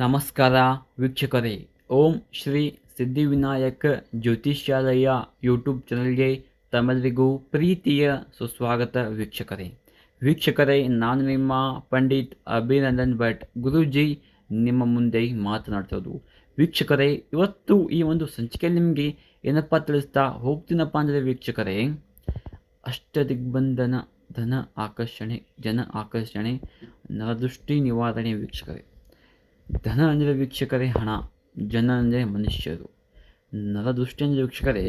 ನಮಸ್ಕಾರ ವೀಕ್ಷಕರೇ. ಓಂ ಶ್ರೀ ಸಿದ್ಧಿವಿನಾಯಕ ಜ್ಯೋತಿಷ್ಯಾಲಯ ಯೂಟ್ಯೂಬ್ ಚಾನಲ್ಗೆ ತಮ್ಮೆಲ್ಲರಿಗೂ ಪ್ರೀತಿಯ ಸುಸ್ವಾಗತ ವೀಕ್ಷಕರೇ. ವೀಕ್ಷಕರೇ, ನಾನು ನಿಮ್ಮ ಪಂಡಿತ್ ಅಭಿನಂದನ್ ಭಟ್ ಗುರುಜಿ ನಿಮ್ಮ ಮುಂದೆ ಮಾತನಾಡ್ತೋದು ವೀಕ್ಷಕರೇ, ಇವತ್ತು ಈ ಒಂದು ಸಂಚಿಕೆಯಲ್ಲಿ ನಿಮಗೆ ಏನಪ್ಪ ತಿಳಿಸ್ತಾ ಹೋಗ್ತೀನಪ್ಪ ಅಂದರೆ ವೀಕ್ಷಕರೇ, ಅಷ್ಟದಿಗ್ಬಂಧನ, ಧನ ಆಕರ್ಷಣೆ, ಜನ ಆಕರ್ಷಣೆ, ನರದೃಷ್ಟಿ ನಿವಾರಣೆ ವೀಕ್ಷಕರೇ. ಧನ ಅಂದರೆ ವೀಕ್ಷಕರೇ ಹಣ ಜನರಂಜನೆ ಮನುಷ್ಯರು. ನರದೃಷ್ಟಿಯಿಂದ ವೀಕ್ಷಕರೇ,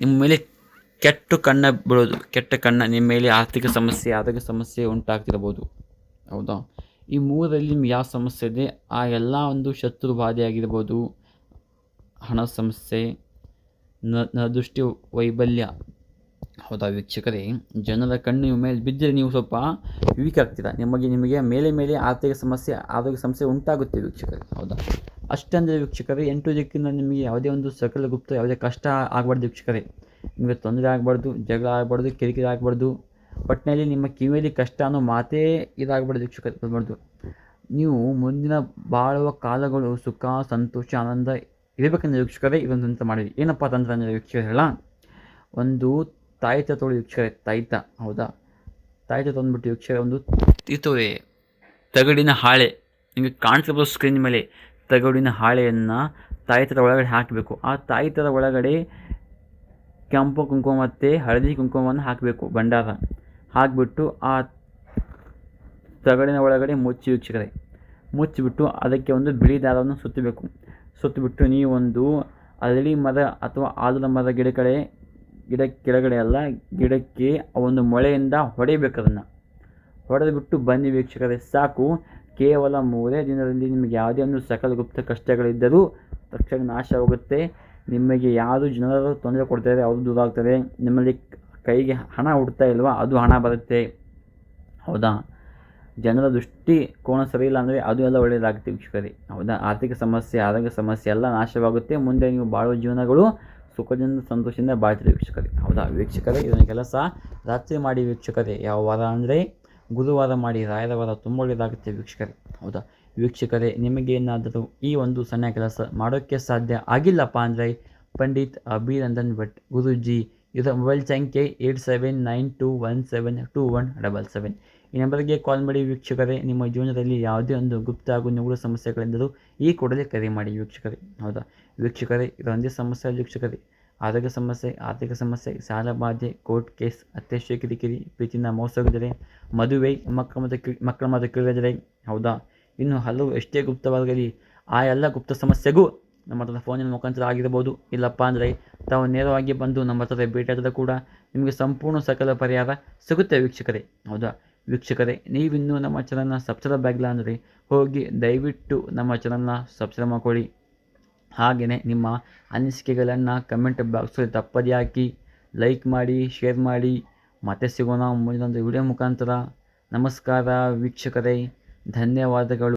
ನಿಮ್ಮ ಮೇಲೆ ಕೆಟ್ಟ ಕಣ್ಣ ಬೀಳೋದು, ಕೆಟ್ಟ ಕಣ್ಣ ನಿಮ್ಮ ಮೇಲೆ ಆರ್ಥಿಕ ಸಮಸ್ಯೆ, ಆರೋಗ್ಯ ಸಮಸ್ಯೆ ಉಂಟಾಗ್ತಿರ್ಬೋದು ಹೌದಾ? ಈ ಮೂರಲ್ಲಿ ನಿಮ್ಗೆ ಯಾವ ಸಮಸ್ಯೆ ಇದೆ? ಆ ಎಲ್ಲ ಒಂದು ಶತ್ರು ಬಾಧೆ ಆಗಿರ್ಬೋದು ಹಣ ಸಮಸ್ಯೆ ನರದೃಷ್ಟಿ ವೈಬಲ್ಯ ಹೌದಾ ವೀಕ್ಷಕರೇ ಜನರ ಕಣ್ಣು ನಿಮ್ಮ ಮೇಲೆ ಬಿದ್ದರೆ ನೀವು ಸ್ವಲ್ಪ ವೀಕ್ ಆಗ್ತೀರಾ ನಿಮಗೆ ನಿಮಗೆ ಮೇಲೆ ಮೇಲೆ ಆರ್ಥಿಕ ಸಮಸ್ಯೆ, ಆರೋಗ್ಯ ಸಮಸ್ಯೆ ಉಂಟಾಗುತ್ತೆ ವೀಕ್ಷಕರೇ? ಹೌದಾ? ಅಷ್ಟಂದರೆ ವೀಕ್ಷಕರೇ, ಎಂಟು ದಿಕ್ಕಿಂದ ನಿಮಗೆ ಯಾವುದೇ ಒಂದು ಸಕಲ ಗುಪ್ತ, ಯಾವುದೇ ಕಷ್ಟ ಆಗಬಾರ್ದು ವೀಕ್ಷಕರೇ. ನಿಮಗೆ ತೊಂದರೆ ಆಗಬಾರ್ದು, ಜಗಳ ಆಗಬಾರ್ದು, ಕಿರಿಕಿರಿ ಆಗಬಾರ್ದು ಒಟ್ಟಿನಲ್ಲಿ ನಿಮ್ಮ ಕಿವಿಯಲ್ಲಿ ಕಷ್ಟ ಅನ್ನೋ ಮಾತೇ ಇದಾಗಬಾರ್ದು ವೀಕ್ಷಕರೇ ಬರಬಾರ್ದು ನೀವು ಮುಂದಿನ ಬಾಳುವ ಕಾಲಗಳು ಸುಖ, ಸಂತೋಷ, ಆನಂದ ಇರಬೇಕಂದ್ರೆ ವೀಕ್ಷಕರೇ, ಇದೊಂದು ಮಾಡಿ ಏನಪ್ಪ ತಂತ್ರ ಅಂದರೆ ವೀಕ್ಷಕರೇ ಒಂದು ತಾಯ್ತ ತೋಳು ಯಕ್ಷ ತಾಯಿತ ಹೌದಾ? ತಾಯಿತ ತಂದ್ಬಿಟ್ಟು ಯಕ್ಷ ಒಂದು ಇರ್ತವೆ ತಗಡಿನ ಹಾಳೆ, ನಿಮಗೆ ಕಾಣಿಸ್ಬೋದು ಸ್ಕ್ರೀನ್ ಮೇಲೆ ತಗಡಿನ ಹಾಳೆಯನ್ನು ತಾಯಿತದ ಒಳಗಡೆ ಹಾಕಬೇಕು. ಆ ತಾಯಿತದ ಒಳಗಡೆ ಕೆಂಪು ಕುಂಕುಮ ಮತ್ತು ಹಳದಿ ಕುಂಕುಮವನ್ನು ಹಾಕಬೇಕು, ಭಂಡಾರ. ಹಾಕಿಬಿಟ್ಟು ಆ ತಗಡಿನ ಒಳಗಡೆ ಮುಚ್ಚಿ ವೀಕ್ಷಕರೆ, ಮುಚ್ಚಿಬಿಟ್ಟು ಅದಕ್ಕೆ ಒಂದು ಬಿಳಿ ದಾರವನ್ನು ಸುತ್ತಬೇಕು. ಸುತ್ತಿಬಿಟ್ಟು ನೀವೊಂದು ಅರಳಿ ಮರ ಅಥವಾ ಆಲದ ಮರ ಗಿಡ ಕಡೆ ಗಿಡ ಕೆಳಗಡೆ ಅಲ್ಲ, ಗಿಡಕ್ಕೆ ಒಂದು ಮೊಳೆಯಿಂದ ಹೊಡೆಯಬೇಕು ಅದನ್ನು. ಹೊಡೆದು ಬಿಟ್ಟು ಬನ್ನಿ ವೀಕ್ಷಕರೇ, ಸಾಕು. ಕೇವಲ ಮೂರೇ ದಿನದಲ್ಲಿ ನಿಮಗೆ ಯಾವುದೇ ಒಂದು ಸಕಲ ಗುಪ್ತ ಕಷ್ಟಗಳಿದ್ದರೂ ತಕ್ಷಣ ನಾಶ ನಾಶವಾಗುತ್ತೆ ನಿಮಗೆ ಯಾವುದು ಜನರು ತೊಂದರೆ ಕೊಡ್ತಾರೆ ಅವರು ದೂರ ಆಗ್ತಾರೆ ನಿಮ್ಮಲ್ಲಿ ಕೈಗೆ ಹಣ ಹುಡ್ತಾ ಇಲ್ವಾ, ಅದು ಹಣ ಬರುತ್ತೆ. ಹೌದಾ? ಜನರ ದೃಷ್ಟಿ ಕೋಣ ಸರಿ ಇಲ್ಲ ಅಂದರೆ ಅದು ಎಲ್ಲ ಒಳ್ಳೆಯದಾಗುತ್ತೆ ವೀಕ್ಷಕರೇ. ಹೌದಾ? ಆರ್ಥಿಕ ಸಮಸ್ಯೆ, ಆರೋಗ್ಯ ಸಮಸ್ಯೆ ಎಲ್ಲ ನಾಶವಾಗುತ್ತೆ. ಮುಂದೆ ನೀವು ಬಾಳುವ ಜೀವನಗಳು ಸುಖದಿಂದ ಸಂತೋಷದಿಂದ ಬಾಳ್ತೀರಿ ವೀಕ್ಷಕರೇ. ಹೌದಾ? ವೀಕ್ಷಕರೇ, ಇದನ್ನು ಕೆಲಸ ರಾತ್ರಿ ಮಾಡಿ ವೀಕ್ಷಕರೇ. ಯಾವ ವಾರ ಅಂದರೆ ಗುರುವಾರ ಮಾಡಿ, ರಾಯರ ವಾರ ತುಂಬ ಒಳ್ಳೆಯದಾಗುತ್ತೆ ವೀಕ್ಷಕರೇ. ಹೌದಾ? ವೀಕ್ಷಕರೇ ನಿಮಗೇನಾದರೂ ಈ ಒಂದು ಸಣ್ಣ ಕೆಲಸ ಮಾಡೋಕ್ಕೆ ಸಾಧ್ಯ ಆಗಿಲ್ಲಪ್ಪ ಅಂದರೆ ಪಂಡಿತ್ ಅಭಿನಂದನ್ ಭಟ್, ಗುರೂಜಿ, ಇದರ ಮೊಬೈಲ್ ಸಂಖ್ಯೆ eight seven nine two one seven two one double seven. ಈ ನಂಬರ್ಗೆ ಕಾಲ್ ಮಾಡಿ ವೀಕ್ಷಕರೇ, ನಿಮ್ಮ ಜೀವನದಲ್ಲಿ ಯಾವುದೇ ಒಂದು ಗುಪ್ತ ಹಾಗೂ ನಿಗೂಢ ಸಮಸ್ಯೆಗಳಿದ್ದರೂ ಈ ಕೂಡಲೇ ಕರೆ ಮಾಡಿ ವೀಕ್ಷಕರೇ. ಹೌದಾ? ವೀಕ್ಷಕರೇ, ಇದೊಂದೇ ಸಮಸ್ಯೆ ವೀಕ್ಷಕರೇ. ಆರೋಗ್ಯ ಸಮಸ್ಯೆ, ಆರ್ಥಿಕ ಸಮಸ್ಯೆ, ಸಾಲ ಬಾಧೆ, ಕೋರ್ಟ್ ಕೇಸ್ ಅತ್ಯಶ್ಯ ಕಿರಿಕಿರಿ ಪ್ರೀತಿನ ಮೋಸಗಿದರೆ ಮದುವೆ ಮಕ್ಕಳ ಮತ್ತು ಕಿ, ಮಕ್ಕಳ ಮತ್ತು ಕೇಳಿದರೆ, ಹೌದಾ? ಇನ್ನು ಹಲವು ಎಷ್ಟೇ ಗುಪ್ತವಾಗಲಿ, ಆ ಎಲ್ಲ ಗುಪ್ತ ಸಮಸ್ಯೆಗೂ ನಮ್ಮ ಹತ್ರ ಫೋನಿನ ಮುಖಾಂತರ ಆಗಿರ್ಬೋದು. ಇಲ್ಲಪ್ಪ ಅಂದರೆ ತಾವು ನೇರವಾಗಿ ಬಂದು ನಮ್ಮ ಹತ್ರ ಭೇಟಿಯಾದರೆ ಕೂಡ. ನಿಮಗೆ ಸಂಪೂರ್ಣ ಸಕಲ ಪರಿಹಾರ ಸಿಗುತ್ತೆ ವೀಕ್ಷಕರೇ. ಹೌದಾ? ವೀಕ್ಷಕರೇ, ನೀವಿನ್ನೂ ನಮ್ಮ ಚಾನಲ್ನ ಸಬ್ಸ್ಕ್ರೈಬ್ ಆಗಿಲ್ಲ ಅಂದರೆ ಹೋಗಿ ದಯವಿಟ್ಟು ನಮ್ಮ ಚಾನಲ್ನ ಸಬ್ಸ್ಕ್ರೈಬ್ ಮಾಡ್ಕೊಳ್ಳಿ. ಹಾಗೆಯೇ ನಿಮ್ಮ ಅನಿಸಿಕೆಗಳನ್ನು ಕಮೆಂಟ್ ಬಾಕ್ಸಲ್ಲಿ ತಪ್ಪದೇ ಹಾಕಿ ಲೈಕ್ ಮಾಡಿ ಶೇರ್ ಮಾಡಿ. ಮತ್ತೆ ಸಿಗೋಣ ಮುಂದಿನೊಂದು ವಿಡಿಯೋ ಮುಖಾಂತರ. ನಮಸ್ಕಾರ ವೀಕ್ಷಕರೇ, ಧನ್ಯವಾದಗಳು.